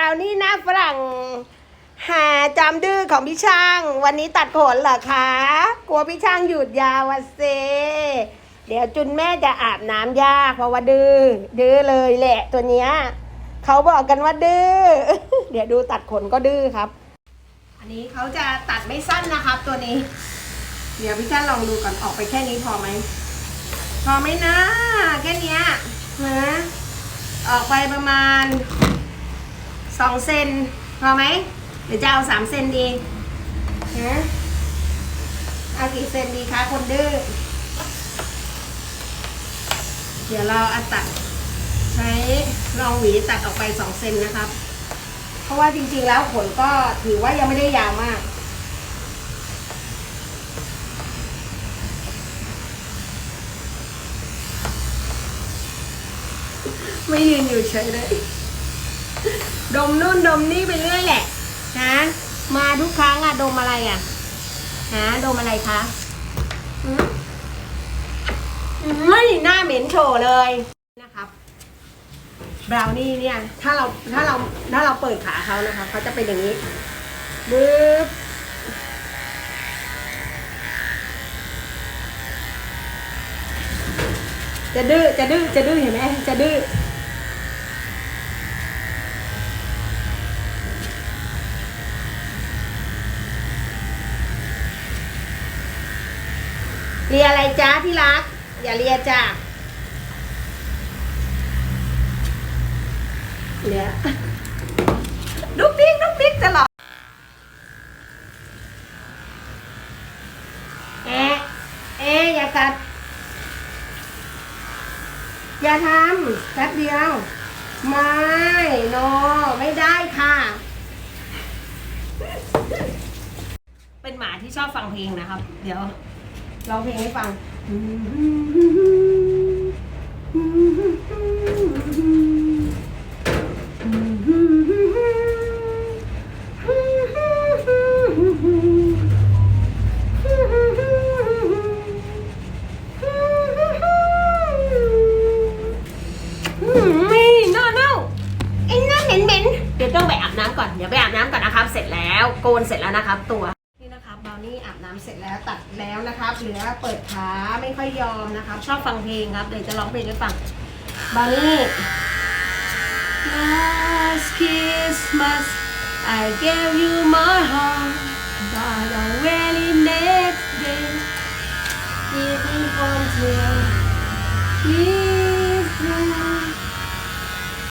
ราวนี่หน้าฝรั่ง หาจอมดื้อของพี่ช่าง วันนี้ตัดขนเหรอคะ กลัวพี่ช่างหยุดยาวเซเดี๋ยวจุนแม่จะอาบน้ำยากเพราะว่าดื้อดื้อเลยแหละตัวเนี้ยเขาบอกกันว่าดื้อเดี๋ยวดูตัดขนก็ดื้อครับ อันนี้เขาจะตัดไม่สั้นนะครับ ตัวนี้ เดี๋ยวพี่ช่างลองดูก่อนออกไปแค่นี้พอไหมพอไหมนะแค่นี้นะออกไปประมาณ สองเซนพอไหมหรือจะเอาสามเซนดีฮะเอากี่เซนดีคะคนดื้อเดี๋ยวเราอตัดใช้รองหวีตัดออกไปสองเซนนะครับ เพราะว่าจริงๆแล้วขนก็ถือว่ายังไม่ได้ยาวมากไม่ยืนอยู่เฉยเลย ดมนู่นดมนี่ไปเรื่อยแหละฮะมาทุกครั้งอะดมอะไรอะฮะดมอะไรคะไม่หน้าเหม็นโฉเลยนะครับบราวนี่เนี่ย ถ้าเราถ้าเราถ้าเราเปิดขาเขานะคะเขาจะเป็นอย่างนี้บึ๊บจะดื้อจะดื้อจะดื้อเห็นไหมจะดื้อ เรียอะไรจ้าที่รัก อย่าเรียจ้าเรียดุ๊กดิ๊กดุ๊กดิ๊กตลอดเอ๊ะเอ๊ะอย่ากัด อย่าทำแป๊บเดียว ไม่โนไม่ได้ค่ะ เป็นหมาที่ชอบฟังเพลงนะครับ เดี๋ยว ร้องเพลงให้ฟังไม่น่าเน่าไอ้หน้าเหม็นเหม็นๆเดี๋ยวต้องไปอาบน้ำก่อน เดี๋ยวไปอาบน้ำก่อนนะครับ เสร็จแล้ว โกนเสร็จแล้วนะครับตัว นี่อาบน้ำเสร็จแล้วตัดแล้วนะครับเหลือเปิดขาไม่ค่อยยอมนะครับ ชอบฟังเพลงครับเดี๋ยวจะร้องเพลงให้ฟังบราวนี่ Last Christmas I gave you my heart but the very next day Giving from tears